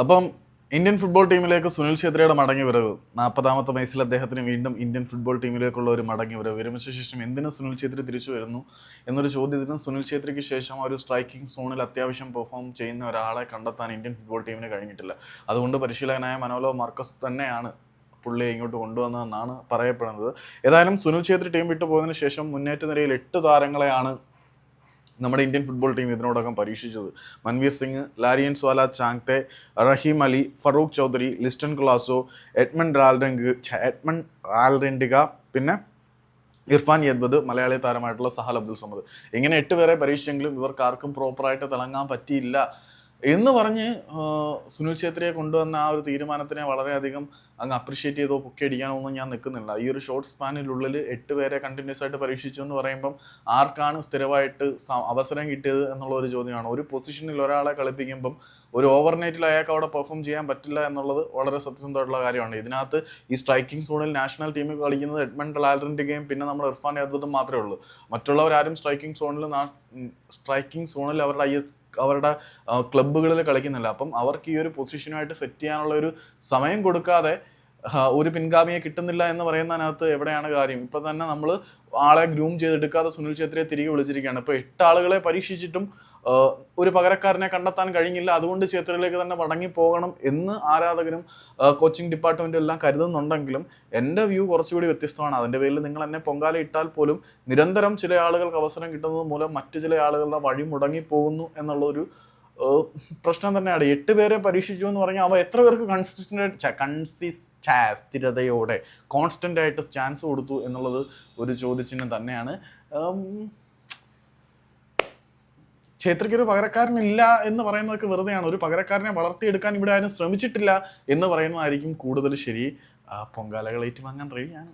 അപ്പം Indian football ടീമിലേക്ക് സുനിൽ ഛേത്രിയുടെ മടങ്ങി വരവ് നാൽപ്പതാമത്തെ വയസ്സിൽ അദ്ദേഹത്തിന് വീണ്ടും ഇന്ത്യൻ ഫുട്ബോൾ ടീമിലേക്കുള്ള ഒരു മടങ്ങി വരവ് വിരമിച്ച ശേഷം എന്തിനു സുനിൽ ഛേത്രി തിരിച്ചു വരുന്നു എന്നൊരു ചോദ്യത്തിന് സുനിൽ ഛേത്രിക്ക് ശേഷം ഒരു സ്ട്രൈക്കിംഗ് സോണിൽ അത്യാവശ്യം പെർഫോം ചെയ്യുന്ന ഒരാളെ കണ്ടെത്താൻ ഇന്ത്യൻ ഫുട്ബോൾ ടീമിന് കഴിഞ്ഞിട്ടില്ല. അതുകൊണ്ട് പരിശീലകനായ മനോലോ മാർക്കസ് തന്നെയാണ് പുള്ളിയെ ഇങ്ങോട്ട് കൊണ്ടുവന്നതെന്നാണ് പറയപ്പെടുന്നത്. ഏതായാലും സുനിൽ ഛേത്രി ടീം വിട്ടു പോയതിനു ശേഷം മുന്നേറ്റ നിരയിൽ എട്ട് താരങ്ങളെയാണ് നമ്മുടെ ഇന്ത്യൻ ഫുട്ബോൾ ടീം ഇതിനോടകം പരീക്ഷിച്ചത്. മൻവീർ സിംഗ് ലാരിയൻ സ്വാല ചാങ്തെ റഹീം അലി ഫറൂഖ് ചൗധരി ലിസ്റ്റൺ ക്ലാസോ എഡ്മൺ റാൽഡങ്ക് എഡ്മൺ റാൽഡെൻഡിക പിന്നെ ഇർഫാൻ യദ്ബദ് മലയാളി താരമായിട്ടുള്ള സഹൽ അബ്ദുൽ സമദ്. ഇങ്ങനെ എട്ട് പേരെ പരീക്ഷിച്ചെങ്കിലും ഇവർക്ക് ആർക്കും പ്രോപ്പറായിട്ട് തിളങ്ങാൻ പറ്റിയില്ല. എന്ന് പറഞ്ഞ് സുനിൽ ഛേത്രിയെ കൊണ്ടുവന്ന ആ ഒരു തീരുമാനത്തിനെ വളരെയധികം അങ്ങ് അപ്രിഷ്യേറ്റ് ചെയ്തോ പൊക്കി അടിക്കാനൊന്നും ഞാൻ നിൽക്കുന്നില്ല. ഈ ഒരു ഷോർട്ട് സ്പാനിനുള്ളിൽ എട്ട് പേരെ കണ്ടിന്യൂസ് ആയിട്ട് പരീക്ഷിച്ചു എന്ന് പറയുമ്പം ആർക്കാണ് സ്ഥിരമായിട്ട് അവസരം കിട്ടിയത് എന്നുള്ള ഒരു ചോദ്യമാണ്. ഒരു പൊസിഷനിൽ ഒരാളെ കളിപ്പിക്കുമ്പം ഒരു ഓവർനൈറ്റിൽ അയാൾക്ക് അവിടെ പെർഫോം ചെയ്യാൻ പറ്റില്ല എന്നുള്ളത് വളരെ സത്യസന്ധമായിട്ടുള്ള കാര്യമാണ്. ഇതിനകത്ത് ഈ സ്ട്രൈക്കിംഗ് സോണിൽ നാഷണൽ ടീമിൽ കളിക്കുന്നത് എഡ്മണ്ട് ലാലറിന്റെയും പിന്നെ നമ്മുടെ ഇർഫാൻ യാദവും മാത്രമേ ഉള്ളൂ. മറ്റുള്ളവരാരും സ്ട്രൈക്കിംഗ് സോണിൽ സ്ട്രൈക്കിംഗ് സോണിൽ അവരുടെ ഐ എസ് അവരുടെ ക്ലബ്ബുകളിൽ കളിക്കുന്നില്ല. അപ്പം അവർക്ക് ഈ ഒരു പൊസിഷനുമായിട്ട് സെറ്റ് ചെയ്യാനുള്ള ഒരു സമയം കൊടുക്കാതെ ഒരു പിൻഗാമിയെ കിട്ടുന്നില്ല എന്ന് പറയുന്നതിനകത്ത് എവിടെയാണ് കാര്യം? ഇപ്പം തന്നെ നമ്മൾ ആളെ ഗ്രൂം ചെയ്തെടുക്കാതെ സുനിൽ ഛേത്രിയെ തിരികെ വിളിച്ചിരിക്കുകയാണ്. ഇപ്പോൾ എട്ട് ആളുകളെ പരീക്ഷിച്ചിട്ടും ഒരു പകരക്കാരനെ കണ്ടെത്താൻ കഴിഞ്ഞില്ല. അതുകൊണ്ട് ഛേത്രിയിലേക്ക് തന്നെ മടങ്ങി പോകണം എന്ന് ആരാധകരും കോച്ചിങ് ഡിപ്പാർട്ട്മെന്റും എല്ലാം കരുതുന്നുണ്ടെങ്കിലും എന്റെ വ്യൂ കുറച്ചുകൂടി വ്യത്യസ്തമാണ്. അതിന്റെ പേരിൽ നിങ്ങൾ എന്നെ പൊങ്കാല ഇട്ടാൽ പോലും നിരന്തരം ചില ആളുകൾക്ക് അവസരം കിട്ടുന്നത് മൂലം മറ്റു ചില ആളുകളുടെ വഴി മുടങ്ങി പോകുന്നു എന്നുള്ളൊരു പ്രശ്നം തന്നെയാണ്. എട്ട് പേരെ പരീക്ഷിച്ചു എന്ന് പറഞ്ഞാൽ അവ എത്ര പേർക്ക് കൺസിസ്റ്റന്റ് കൺസിസ് സ്ഥിരതയോടെ കോൺസ്റ്റന്റ് ആയിട്ട് ചാൻസ് കൊടുത്തു എന്നുള്ളത് ഒരു ചോദ്യചിഹ്നം തന്നെയാണ്. ഛേത്രിക്ക് ഒരു പകരക്കാരനില്ല എന്ന് പറയുന്നതൊക്കെ വെറുതെയാണ്. ഒരു പകരക്കാരനെ വളർത്തിയെടുക്കാൻ ഇവിടെ ആരും ശ്രമിച്ചിട്ടില്ല എന്ന് പറയുന്നതായിരിക്കും കൂടുതൽ ശരി. പൊങ്കാലകളേറ്റ് വാങ്ങാൻ റെഡിയാണ്